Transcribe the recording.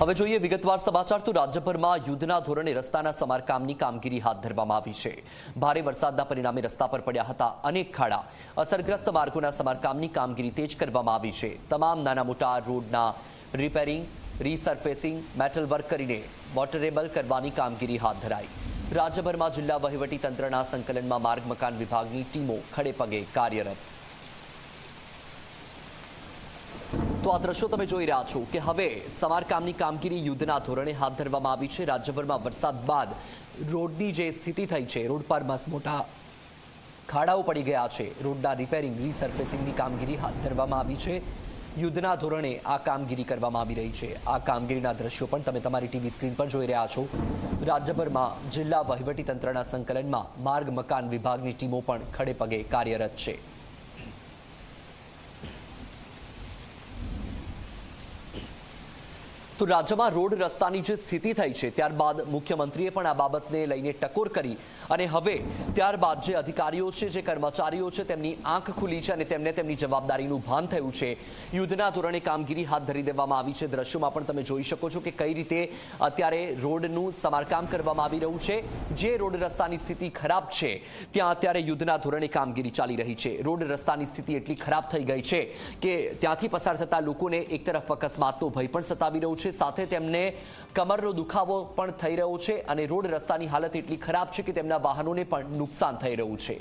હવે જોઈએ, વિગતવાર સમાચાર તો રાજ્યભરમાં યુદ્ધના ધોરણે રસ્તાના સમારકામની કામગીરી હાથ ધરવામાં આવી છે. ભારે વરસાદના પરિણામે રસ્તા પર પડ્યા હતા અનેક ખાડા. અસરગ્રસ્ત માર્ગોના સમારકામની કામગીરી તેજ કરવામાં આવી છે. તમામ નાના મોટા રોડના રિપેરિંગ રીસર્ફેસિંગ મેટલ વર્ક કરીને વોટરેબલ કરવાની કામગીરી હાથ ધરાઈ. રાજ્યભરમાં જિલ્લા વહીવટી તંત્રના સંકલનમાં માર્ગ મકાન વિભાગની ટીમો ખડેપગે કાર્યરત. તો આ દ્રશ્યો તમે જોઈ રહ્યા છો કે હવે સમારકામની કામગીરી યુદ્ધના ધોરણે હાથ ધરવામાં આવી છે. રાજ્યભરમાં વરસાદ બાદ રોડની જે સ્થિતિ થઈ છે, રોડ પર મસ્ત મોટા ખાડાઓ પડી ગયા છે. રોડના રિપેરિંગ રીસર્ફેસિંગની કામગીરી હાથ ધરવામાં આવી છે. યુદ્ધના ધોરણે આ કામગીરી કરવામાં આવી રહી છે. આ કામગીરીના દ્રશ્યો પણ તમે તમારી ટીવી સ્ક્રીન પર જોઈ રહ્યા છો. રાજ્યભરમાં જિલ્લા વહીવટીતંત્રના સંકલનમાં માર્ગ મકાન વિભાગની ટીમો પણ ખડેપગે કાર્યરત છે. તો રાજ્યમાં રોડ રસ્તાની જે સ્થિતિ થઈ છે, ત્યારબાદ મુખ્યમંત્રીએ પણ આ બાબતને લઈને ટકોર કરી. અને હવે ત્યારબાદ જે અધિકારીઓ છે, જે કર્મચારીઓ છે, તેમની આંખ ખુલી છે અને તેમને તેમની જવાબદારીનું ભાન થયું છે. યુદ્ધના ધોરણે કામગીરી હાથ ધરી દેવામાં આવી છે. દ્રશ્યોમાં પણ તમે જોઈ શકો છો કે કઈ રીતે અત્યારે રોડનું સમારકામ કરવામાં આવી રહ્યું છે. જે રોડ રસ્તાની સ્થિતિ ખરાબ છે, ત્યાં અત્યારે યુદ્ધના ધોરણે કામગીરી ચાલી રહી છે. રોડ રસ્તાની સ્થિતિ એટલી ખરાબ થઈ ગઈ છે કે ત્યાંથી પસાર થતા લોકોને એક તરફ અકસ્માતનો ભય પણ સતાવી રહ્યું છે. સાથે તેમને કમરનો દુખાવો પણ થઈ રહ્યો છે અને રોડ રસ્તાની હાલત એટલી ખરાબ છે કે તેમના વાહનોને પણ નુકસાન થઈ રહ્યું છે.